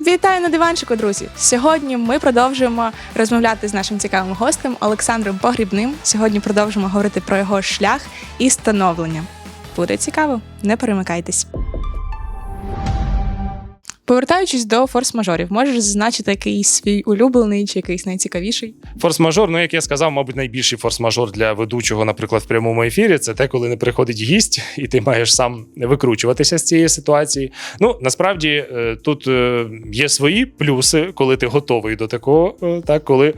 Вітаю на диванчику, друзі! Сьогодні ми продовжуємо розмовляти з нашим цікавим гостем Олександром Погрібним. Сьогодні продовжимо говорити про його шлях і становлення. Буде цікаво, не перемикайтесь. Повертаючись до форс-мажорів, можеш зазначити якийсь свій улюблений чи якийсь найцікавіший? Форс-мажор, ну як я сказав, мабуть, найбільший форс-мажор для ведучого, наприклад, в прямому ефірі, це те, коли не приходить гість, і ти маєш сам викручуватися з цієї ситуації. Ну насправді е, тут е, є свої плюси, коли ти готовий до такого. е, Так, коли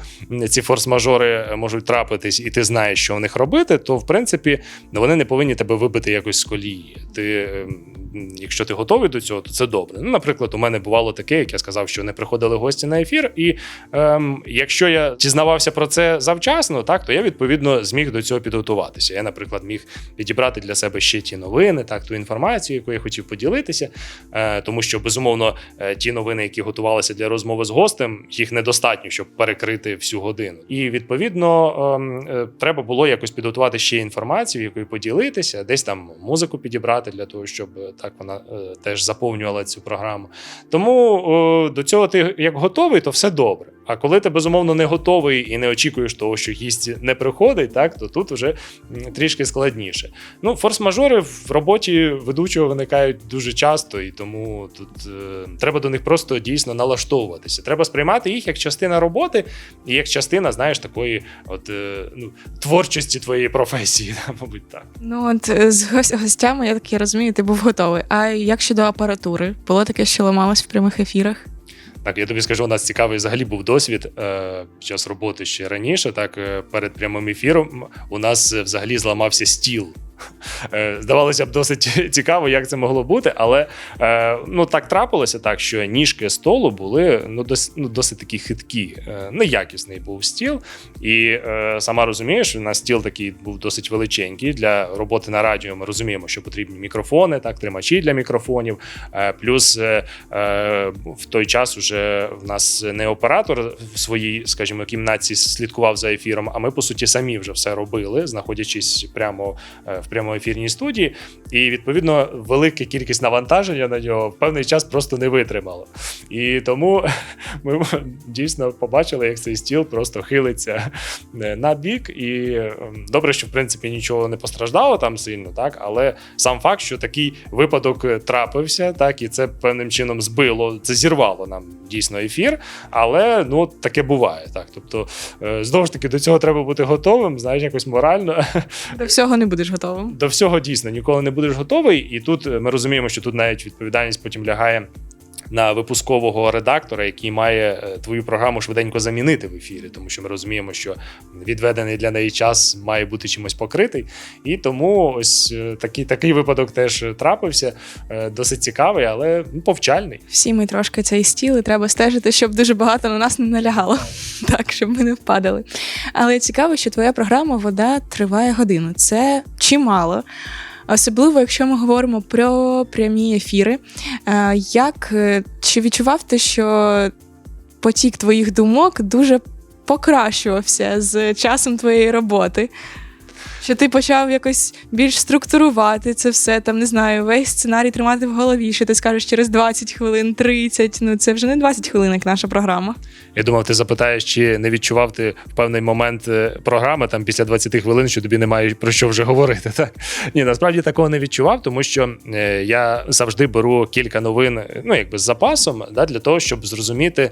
ці форс-мажори можуть трапитись, і ти знаєш, що в них робити, то в принципі вони не повинні тебе вибити якось з колії. Ти, е, м, якщо ти готовий до цього, то це добре. Ну, наприклад, у мене бувало таке, як я сказав, що не приходили гості на ефір, і ем, якщо я дізнавався про це завчасно, так то я відповідно зміг до цього підготуватися. Я, наприклад, міг підібрати для себе ще ті новини, так ту інформацію, яку я хотів поділитися. Е, тому що безумовно е, ті новини, які готувалися для розмови з гостем, їх недостатньо, щоб перекрити всю годину. І відповідно ем, е, треба було якось підготувати ще інформацію, якою поділитися, десь там музику підібрати для того, щоб е, так вона е, теж заповнювала цю програму. Тому до цього ти як готовий, то все добре. А коли ти безумовно не готовий і не очікуєш того, що гість не приходить, так то тут вже трішки складніше. Ну, форс-мажори в роботі ведучого виникають дуже часто, і тому тут е, треба до них просто дійсно налаштовуватися. Треба сприймати їх як частина роботи і як частина, знаєш, такої от е, ну, творчості твоєї професії, мабуть, так. Ну от е, з гос- гостями, я так розумію, ти був готовий. А як щодо апаратури? Було таке, що ламалось в прямих ефірах? Так, я тобі скажу, у нас цікавий взагалі був досвід е, під час роботи ще раніше. Так, е, перед прямим ефіром у нас е, взагалі зламався стіл. Е, Здавалося б, досить цікаво, як це могло бути, але е, ну так трапилося так, що ніжки столу були ну, дос, ну, досить такі хиткі. Е, неякісний був стіл. І сама розумієш, у нас стіл такий був досить величенький. Для роботи на радіо ми розуміємо, що потрібні мікрофони, так, тримачі для мікрофонів. Плюс в той час уже в нас не оператор в своїй, скажімо, кімнаті слідкував за ефіром, а ми, по суті, самі вже все робили, знаходячись прямо е, в прямоефірній студії. І відповідно велика кількість навантаження на нього в певний час просто не витримало. І тому ми дійсно побачили, як цей стіл просто хилиться е, на бік. І ем, добре, що в принципі нічого не постраждало там сильно, так але сам факт, що такий випадок е, трапився, так і це певним чином збило, це зірвало нам дійсно ефір. Але ну таке буває. Так, тобто, е, знову ж таки, до цього треба бути готовим, знаєш, якось морально. До всього не будеш готовим. До всього дійсно ніколи не будеш готовий, і тут е, ми розуміємо, що тут навіть відповідальність потім лягає. На випускового редактора, який має е, твою програму швиденько замінити в ефірі, тому що ми розуміємо, що відведений для неї час має бути чимось покритий. І тому ось е, такий, такий випадок теж трапився. Е, Досить цікавий, але ну, повчальний. Всі ми трошки цей стіл, і треба стежити, щоб дуже багато на нас не налягало, так, щоб ми не впадали. Але цікаво, що твоя програма Вода триває годину. Це чимало. Особливо, якщо ми говоримо про прямі ефіри. Е, Як е, чи відчував ти, що потік твоїх думок дуже покращувався з часом твоєї роботи? Що ти почав якось більш структурувати це все, там не знаю, весь сценарій тримати в голові, що ти скажеш через 20 хвилин, 30, ну це вже не 20 хвилин, як наша програма. Я думав, ти запитаєш, чи не відчував ти в певний момент е, програми там після 20 хвилин, що тобі немає про що вже говорити. Так? Ні, насправді такого не відчував, тому що е, я завжди беру кілька новин, ну якби з запасом, да, для того, щоб зрозуміти,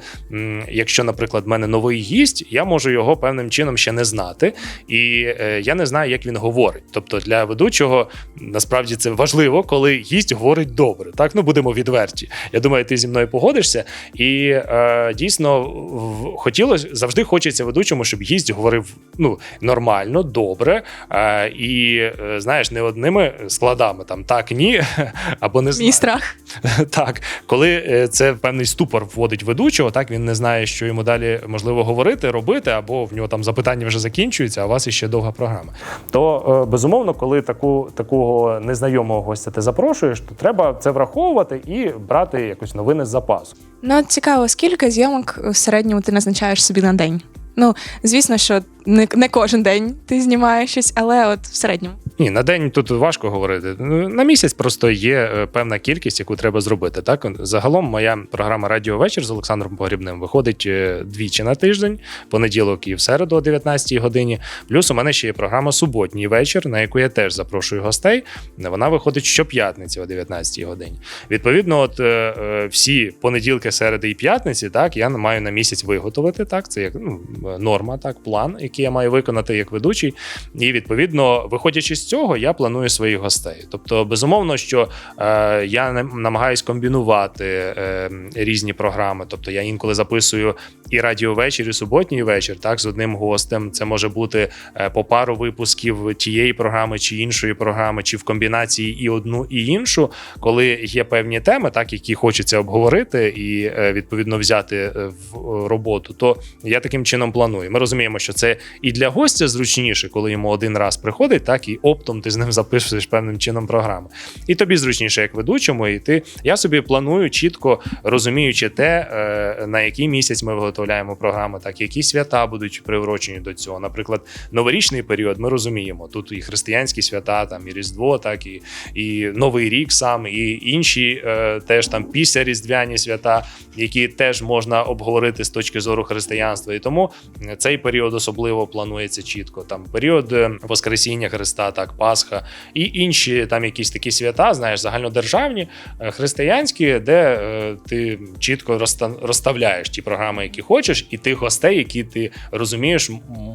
якщо, наприклад, в мене новий гість, я можу його певним чином ще не знати, і е, я не знаю, як він говорить. Тобто для ведучого насправді це важливо, коли гість говорить добре. Так, ну будемо відверті. Я думаю, ти зі мною погодишся. І е, дійсно в- хотілося завжди хочеться ведучому, щоб гість говорив ну нормально, добре. Е, і е, знаєш, не одними складами там так, ні, або не знаю. Мій страх. Так, коли е, це певний ступор вводить ведучого, так він не знає, що йому далі можливо говорити, робити, або в нього там запитання вже закінчуються, а у вас іще довга програма. То е, безумовно, коли таку такого незнайомого гостя ти запрошуєш, то треба це враховувати і брати якось новини з запасу. Ну, цікаво, скільки зйомок в середньому ти назначаєш собі на день? Ну, звісно, що не, не кожен день ти знімаєш щось, але от в середньому. Ні, на день тут важко говорити. На місяць просто є е, певна кількість, яку треба зробити. Так загалом моя програма Радіо Вечір з Олександром Погрібним виходить е, двічі на тиждень, понеділок і в середу о 19-й годині. Плюс у мене ще є програма Суботній вечір, на яку я теж запрошую гостей. Вона виходить щоп'ятниці о 19-й годині. Відповідно, от е, всі понеділки, середи і п'ятниці, так я маю на місяць виготовити. Так, це як ну, норма, так, план, який я маю виконати як ведучий. І відповідно, виходячи з цього, я планую своїх гостей. Тобто, безумовно, що е, я намагаюсь комбінувати е, різні програми. Тобто, я інколи записую і радіовечір, і суботній вечір, так, з одним гостем. Це може бути е, по пару випусків тієї програми чи іншої програми, чи в комбінації і одну, і іншу, коли є певні теми, так які хочеться обговорити і е, відповідно взяти е, в роботу, то я таким чином планую. Ми розуміємо, що це і для гостя зручніше, коли йому один раз приходить, так і оптом ти з ним записуєш певним чином програми. І тобі зручніше, як ведучому, і ти я собі планую чітко розуміючи те, е, на який місяць ми виготовляємо програми, так які свята будуть приурочені до цього. Наприклад, новорічний період ми розуміємо. Тут і християнські свята, там і Різдво, так і, і Новий рік сам, і інші е, теж там після різдвяні свята, які теж можна обговорити з точки зору християнства. І тому цей період особливо планується чітко. Там період е, Воскресіння Христа, так, Пасха і інші там якісь такі свята, знаєш, загальнодержавні, е, християнські, де е, ти чітко розста- розставляєш ті програми, які хочеш, і тих гостей, які ти розумієш,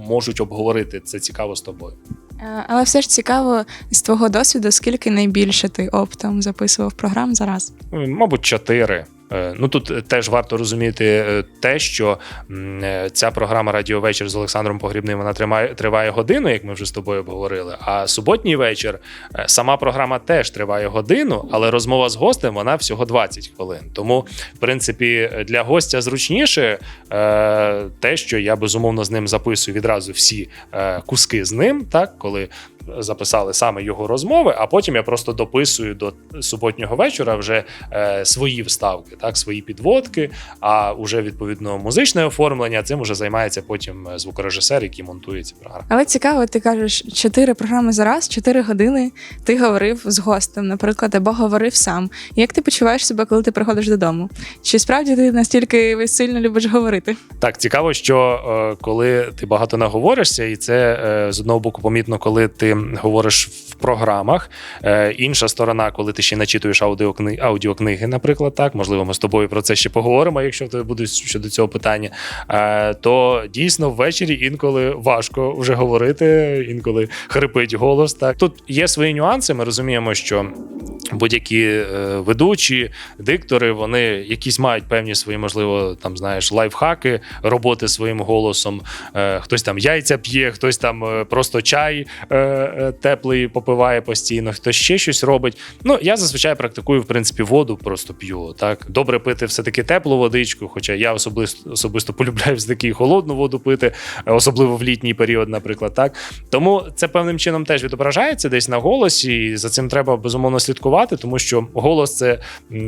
можуть обговорити це цікаво з тобою. Е, Але все ж цікаво з твого досвіду, скільки найбільше ти оптом записував програм зараз? Мабуть, чотири. Е, Ну тут теж варто розуміти е, те, що е, ця програма Радіовечір з Олександром Погрібним вона тримає триває годину, як ми вже з тобою обговорили. А суботній вечір е, сама програма теж триває годину, але розмова з гостем вона всього 20 хвилин. Тому, в принципі, для гостя зручніше е, те, що я безумовно з ним записую відразу всі е, куски з ним, так коли записали саме його розмови, а потім я просто дописую до суботнього вечора вже е, свої вставки, так, свої підводки. А вже відповідно музичне оформлення цим вже займається потім е, звукорежисер, який монтує ці програми. Але цікаво, ти кажеш, чотири програми за раз, чотири години ти говорив з гостем, наприклад, або говорив сам. Як ти почуваєш себе, коли ти приходиш додому? Чи справді ти настільки сильно любиш говорити? Так, цікаво, що е, коли ти багато наговоришся, і це е, з одного боку помітно, коли ти говориш програмах. Е, інша сторона, коли ти ще начитуєш аудіокни... аудіокниги, наприклад, так, можливо, ми з тобою про це ще поговоримо, якщо тебе буде щодо цього питання. Е, то дійсно ввечері інколи важко вже говорити, інколи хрипить голос. Так тут є свої нюанси. Ми розуміємо, що будь-які е, ведучі, диктори, вони якісь мають певні свої, можливо, там знаєш, лайфхаки роботи своїм голосом. Е, хтось там яйця п'є, хтось там е, просто чай е, е, теплий попиває постійно, хтось ще щось робить. Ну я зазвичай практикую в принципі воду, просто п'ю. Так добре пити все таки теплу водичку. Хоча я особисто особисто полюбляю все таки холодну воду пити, особливо в літній період, наприклад. Так тому це певним чином теж відображається десь на голосі, і за цим треба безумовно слідкувати, тому що голос це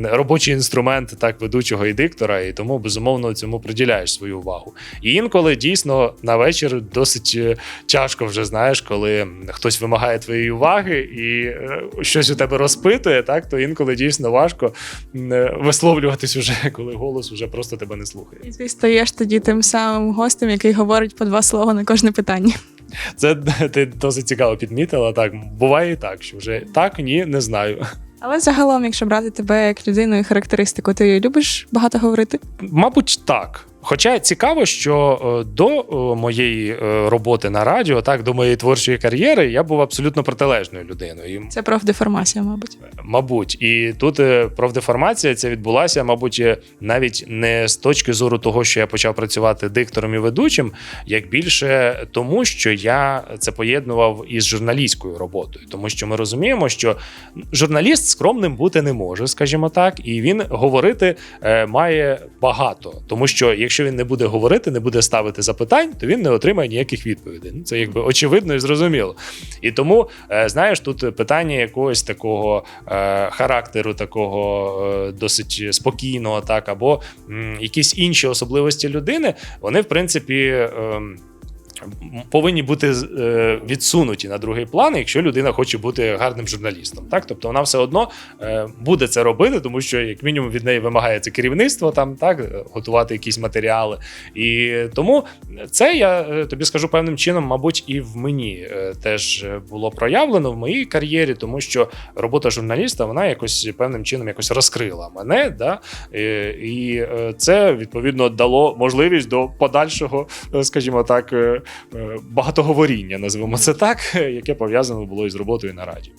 робочий інструмент так ведучого і диктора, і тому безумовно цьому приділяєш свою увагу. І інколи дійсно на вечір досить е, тяжко вже знаєш, коли хтось вимагає твоєї уваги і е, щось у тебе розпитує, так то інколи дійсно важко е, висловлюватись уже, коли голос уже просто тебе не слухає. І ти стаєш тоді тим самим гостем, який говорить по два слова на кожне питання. Це ти досить цікаво підмітила. Так буває і так, що вже так, ні, не знаю. Але загалом, якщо брати тебе як людину і характеристику, ти любиш багато говорити? Мабуть, так. Хоча цікаво, що е, до е, моєї е, роботи на радіо, так до моєї творчої кар'єри, я був абсолютно протилежною людиною. Це профдеформація, мабуть. мабуть, і тут профдеформація ця відбулася, мабуть, навіть не з точки зору того, що я почав працювати диктором і ведучим, як більше тому, що я це поєднував із журналістською роботою, тому що ми розуміємо, що журналіст скромним бути не може, скажімо так, і він говорити має багато, тому що якщо він не буде говорити, не буде ставити запитань, то він не отримає ніяких відповідей. Ну це якби очевидно і зрозуміло. І тому, е, знаєш, тут питання якогось такого е, характеру, такого е, досить спокійного, так або якісь інші особливості людини, вони в принципі. Повинні бути е, відсунуті на другий план, якщо людина хоче бути гарним журналістом. Так, тобто вона все одно е, буде це робити, тому що як мінімум від неї вимагається керівництво там, так готувати якісь матеріали. І тому це я е, тобі скажу певним чином, мабуть, і в мені теж було проявлено в моїй кар'єрі, тому що робота журналіста вона якось певним чином якось розкрила мене. Да? І це відповідно дало можливість до подальшого, скажімо так, багатоговоріння, називаємо це так, е, яке пов'язано було із роботою на радіо.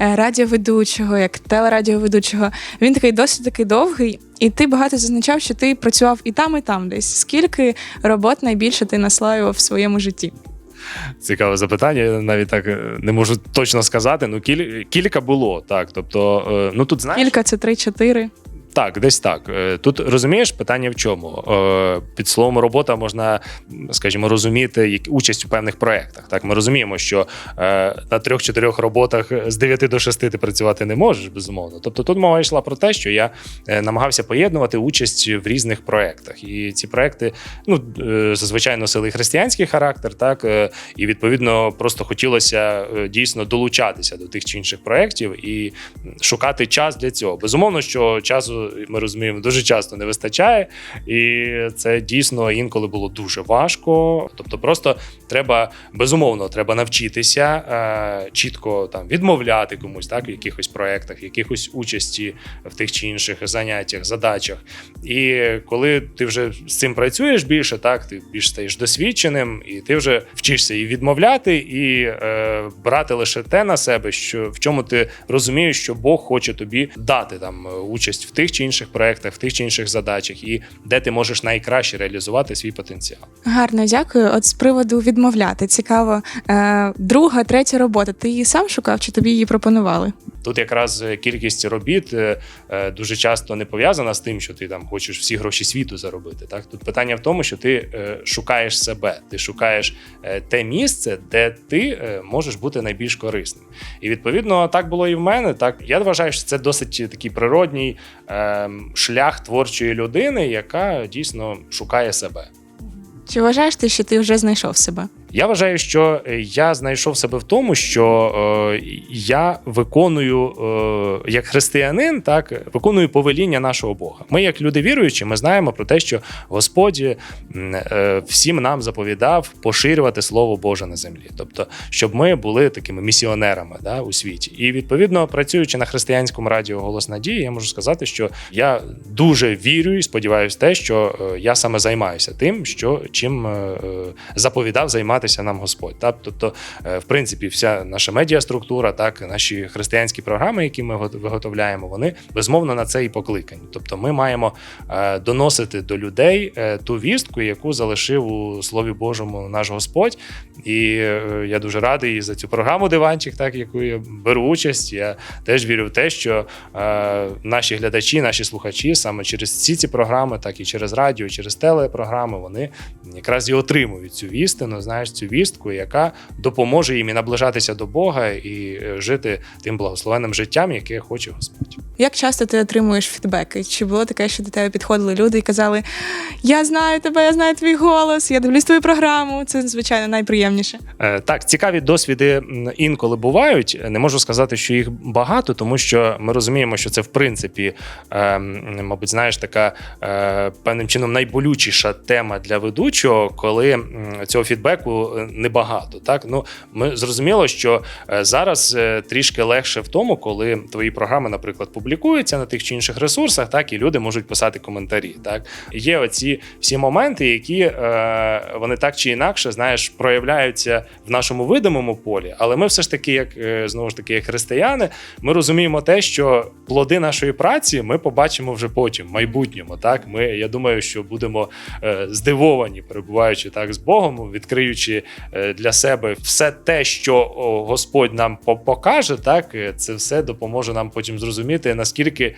Е, радіоведучого, як телерадіоведучого. Він такий досить таки довгий, і ти багато зазначав, що ти працював і там, і там десь. Скільки робот найбільше ти наслаював в своєму житті? Цікаве запитання. Я навіть так е, не можу точно сказати. Ну, кіль, кілька було так. Тобто, е, ну тут знаєш, Кілька це три-чотири. Так, десь так. Е, Тут розумієш питання в чому? Е, Під словом робота можна, скажімо, розуміти участь у певних проєктах. Так, ми розуміємо, що е, на трьох-чотирьох роботах з 9 до 6 ти працювати не можеш, безумовно. Тобто тут мова йшла про те, що я намагався поєднувати участь в різних проєктах. І ці проєкти, ну, зазвичай носили християнський характер, так, і відповідно просто хотілося дійсно долучатися до тих чи інших проєктів і шукати час для цього. Безумовно, що часу ми розуміємо дуже часто не вистачає, і це дійсно інколи було дуже важко. Тобто, просто треба безумовно треба навчитися е, чітко там відмовляти комусь, так в якихось проєктах, в якихось участі в тих чи інших заняттях, задачах. І коли ти вже з цим працюєш більше, так ти більш стаєш досвідченим, і ти вже вчишся і відмовляти, і е, брати лише те на себе, що в чому ти розумієш, що Бог хоче тобі дати там е, участь в тих чи інших проєктах, в тих чи інших задачах, і де ти можеш найкраще реалізувати свій потенціал. Гарно, дякую. От з приводу відмовляти. Цікаво. Е, друга, третя робота. Ти її сам шукав чи тобі її пропонували? Тут якраз е, кількість робіт е, е, дуже часто не пов'язана з тим, що ти там хочеш всі гроші світу заробити. Так тут питання в тому, що ти шукаєш себе, ти шукаєш те місце, де ти можеш бути найбільш корисним. І відповідно так було і в мене. Так я вважаю, що це досить такий природній е, шлях творчої людини, яка дійсно шукає себе. Чи вважаєш ти, що ти вже знайшов себе? Я вважаю, що е, я знайшов себе в тому, що е, я виконую е, як християнин, так виконую повеління нашого Бога. Ми, як люди віруючі, ми знаємо про те, що Господь е, всім нам заповідав поширювати Слово Боже на землі, тобто, щоб ми були такими місіонерами да, у світі. І відповідно, працюючи на християнському радіо Голос Надії, я можу сказати, що я дуже вірю і сподіваюся, те, що е, я саме займаюся тим, що чим е, е, заповідав займатися нам Господь. Так? Тобто, е, в принципі, вся наша медіаструктура, так, наші християнські програми, які ми го- виготовляємо, вони безмовно на це і покликані. Тобто, ми маємо е, доносити до людей е, ту вістку, яку залишив у Слові Божому наш Господь. І я дуже радий за цю програму Диванчик, так яку я беру участь. Я теж вірю в те, що наші глядачі, наші слухачі саме через всі ці програми, так і через радіо, через телепрограми, вони якраз і отримують цю істину, знаєш, цю вістку, яка допоможе їм і наближатися до Бога і е, жити тим благословенним життям, яке хоче Господь. Як часто ти отримуєш фідбеки? Чи було таке, що до тебе підходили люди і казали: Я знаю тебе, я знаю твій голос, я дивлюсь твою програму. Це звичайно найприємніше. Е, Так, цікаві досвіди інколи бувають. Не можу сказати, що їх багато, тому що ми розуміємо, що це в принципі, е, мабуть, знаєш, така певним чином найболючіша тема для ведучого, коли цього фідбеку небагато. Так, ну ми зрозуміло, що е, зараз е, трішки легше в тому, коли твої програми, наприклад, публікуються на тих чи інших ресурсах, так і люди можуть писати коментарі. Так є оці всі моменти, які е, вони так чи інакше, знаєш, проявляються в нашому видимому полі. Але ми все ж таки, як знову ж таки, як християни, ми розуміємо те, що плоди нашої праці ми побачимо вже потім, в майбутньому. Так, ми я думаю, що будемо здивовані, перебуваючи так з Богом, відкриючи е, для себе все те, що Господь нам по- покаже, так е, це все допоможе нам потім зрозуміти, наскільки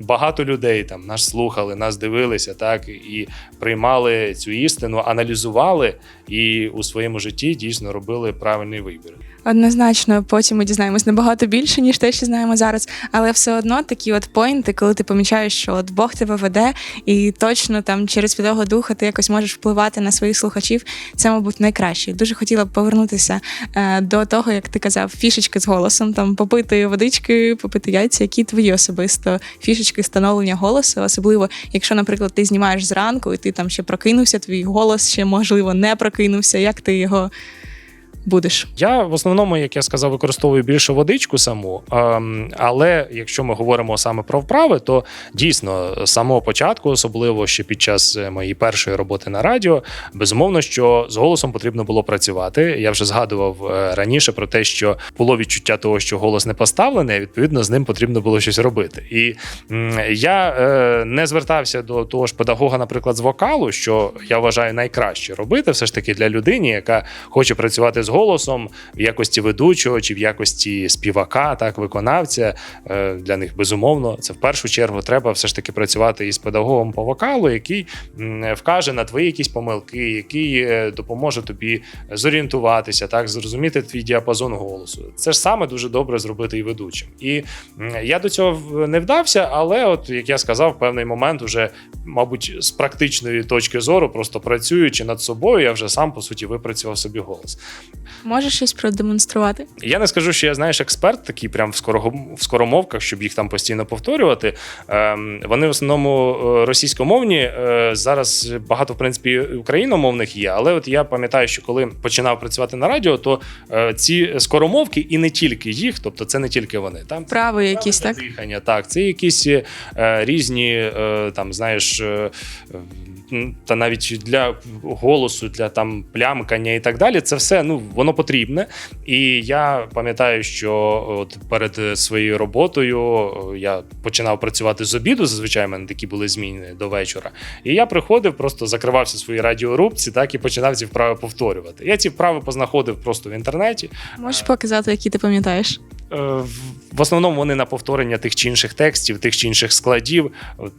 багато людей там нас слухали, нас дивилися, так і приймали цю істину, аналізували і у своєму житті дійсно робили правильний вибір. Однозначно, потім ми дізнаємось набагато більше, ніж те, що знаємо зараз. Але все одно такі от поінти, коли ти помічаєш, що от Бог тебе веде, і точно там через Святого Духа ти якось можеш впливати на своїх слухачів. Це, мабуть, найкраще. Дуже хотіла б повернутися е, до того, як ти казав, фішечки з голосом, там попити водички, попити яйця, які твої особисто фішечки становлення голосу, особливо якщо, наприклад, ти знімаєш зранку, і ти там ще прокинувся, твій голос ще можливо не прокинувся. Як ти його будеш? Я в основному, як я сказав, використовую більше водичку саму. ем, Але якщо ми говоримо саме про вправи, то дійсно з самого початку, особливо ще під час е, моєї першої роботи на радіо, безумовно, що з голосом потрібно було працювати. Я вже згадував е, раніше про те, що було відчуття того, що голос не поставлений, відповідно з ним потрібно було щось робити. І я е, не звертався до того ж педагога, наприклад, з вокалу, що я вважаю найкраще робити, все ж таки для людини, яка хоче працювати з голосом в якості ведучого чи в якості співака, так виконавця. Е, Для них безумовно це в першу чергу треба все ж таки працювати із педагогом по вокалу, який вкаже на твої якісь помилки, який е, допоможе тобі зорієнтуватися, так зрозуміти твій діапазон голосу. Це ж саме дуже добре зробити і ведучим. І я до цього не вдався, але, от як я сказав, в певний момент уже, мабуть, з практичної точки зору, просто працюючи над собою, я вже сам по суті випрацював собі голос. Можеш щось продемонструвати? Я не скажу, що я знаєш експерт, такий прям в скорого- в скоромовках, щоб їх там постійно повторювати. Ем, Вони в основному е, російськомовні. е, Зараз багато, в принципі, україномовних є. Але от я пам'ятаю, що коли починав працювати на радіо, то е, ці скоромовки і не тільки їх, тобто це не тільки вони. Там Вправи якісь, так? дихання, так. Це якісь е, різні, е, там, знаєш, е, м, та навіть для голосу, для там плямкання і так далі. Це все ну, воно потрібне. І я пам'ятаю, що от перед своєю роботою е, я починав працювати з обіду. Зазвичай в мене такі були зміни до вечора. І я приходив, просто закривався в своїй радіорубці, так і починав ці вправи повторювати. Я ці вправи познаходив просто в інтернеті. Можеш показати, які ти пам'ятаєш? Е, в- основному вони на повторення тих чи інших текстів, тих чи інших складів.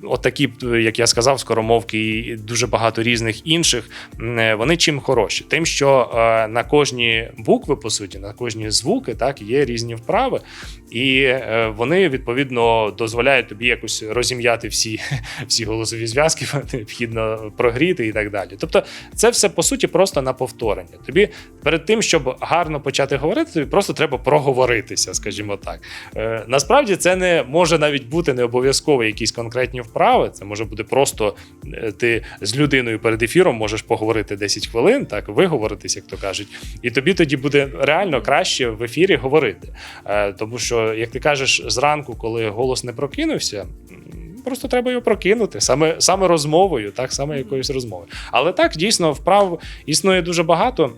От- такі, е, як я сказав, скоромовки і дуже багато різних інших. е, Вони чим хороші? Тим, що на кожні букви, по суті, на кожні звуки, так є різні вправи, і вони відповідно дозволяють тобі якось розім'яти всі, всі голосові зв'язки, необхідно прогріти і так далі. Тобто, це все по суті просто на повторення. Тобі перед тим, щоб гарно почати говорити, тобі просто треба проговоритися, скажімо так. Е, насправді це не може навіть бути не обов'язково якісь конкретні вправи. Це може бути просто е, ти з людиною перед ефіром можеш поговорити 10 хвилин, так виговоритись, як то кажуть, і тобі тоді буде реально краще в ефірі говорити. Е, тому що, як ти кажеш, зранку, коли голос не прокинувся. Просто треба його прокинути саме, саме розмовою, так саме якоюсь розмовою. Але так дійсно вправ існує дуже багато.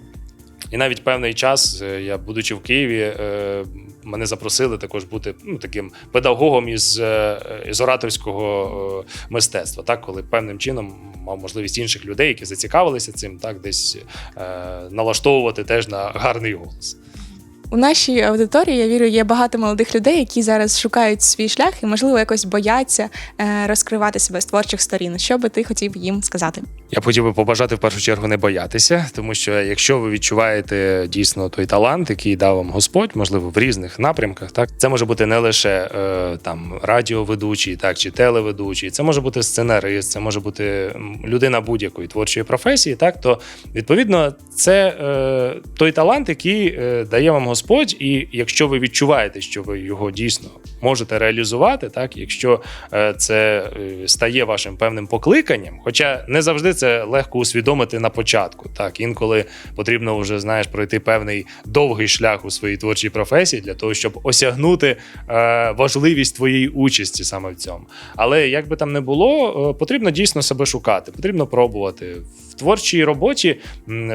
І навіть певний час, е, я будучи в Києві, е, мене запросили також бути ну, таким педагогом із, е, із ораторського мистецтва, так, коли певним чином мав можливість інших людей, які зацікавилися цим, так, десь налаштовувати теж на гарний голос. У нашій аудиторії, я вірю, є багато молодих людей, які зараз шукають свій шлях і, можливо, якось бояться розкривати себе з творчих сторін. Що би ти хотів їм сказати? Я хотів би побажати в першу чергу не боятися, тому що якщо ви відчуваєте дійсно той талант, який дав вам Господь, можливо, в різних напрямках, так це може бути не лише е, там радіоведучий, так чи телеведучий, це може бути сценарист, це може бути людина будь-якої творчої професії. Так, то відповідно це е, той талант, який е, дає вам Господь, і якщо ви відчуваєте, що ви його дійсно можете реалізувати, так якщо е, це е, стає вашим певним покликанням, хоча не завжди це легко усвідомити на початку. Так, інколи потрібно вже знаєш пройти певний довгий шлях у своїй творчій професії для того, щоб осягнути е, важливість твоєї участі саме в цьому. Але як би там не було, е, потрібно дійсно себе шукати, потрібно пробувати. В творчій роботі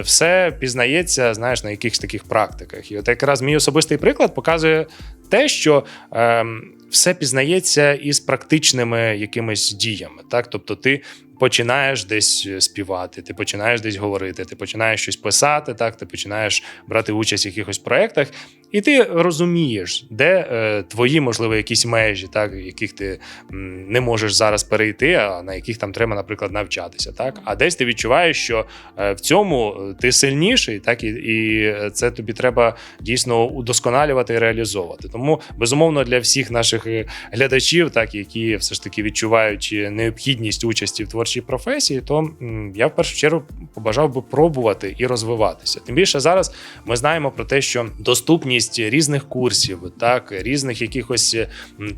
все пізнається, знаєш, на якихось таких практиках. І от якраз мій особистий приклад показує те, що ем, все пізнається із практичними якимись діями. Так? Тобто ти починаєш десь співати, ти починаєш десь говорити, ти починаєш щось писати, так, ти починаєш брати участь в якихось проєктах, і ти розумієш, де е, твої, можливо, якісь межі, так, яких ти м, не можеш зараз перейти, а на яких там треба, наприклад, навчатися. Так? А десь ти відчуваєш, що е, в цьому ти сильніший, так, і, і це тобі треба дійсно удосконалювати і реалізовувати. Тому, безумовно, для всіх наших е, глядачів, так, які все ж таки відчувають е, необхідність участі в творчій професії, то я в першу чергу побажав би пробувати і розвиватися. Тим більше зараз ми знаємо про те, що доступність різних курсів, так різних якихось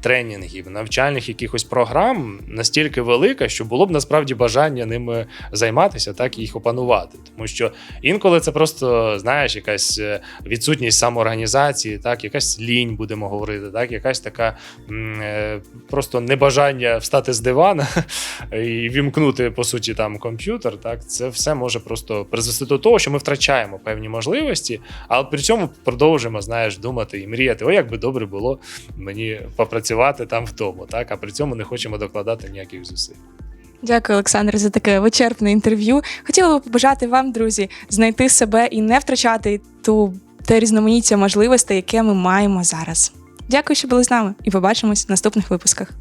тренінгів, навчальних якихось програм настільки велика, що було б насправді бажання ними займатися, так і їх опанувати. Тому що інколи це просто знаєш, якась е, відсутність самоорганізації, так, якась лінь, будемо говорити, так, якась така е, просто небажання встати з дивана і вімкнути по суті там комп'ютер. Так, це все може просто призвести до того, що ми втрачаємо певні можливості, але при цьому продовжуємо, знаєш, думати і мріяти, о, як би добре було мені попрацювати там в тому, так, а при цьому не хочемо докладати ніяких зусиль. Дякую, Олександр, за таке вичерпне інтерв'ю. Хотіла би побажати вам, друзі, знайти себе і не втрачати ту те різноманіття можливостей, яке ми маємо зараз. Дякую, що були з нами, і побачимось в наступних випусках.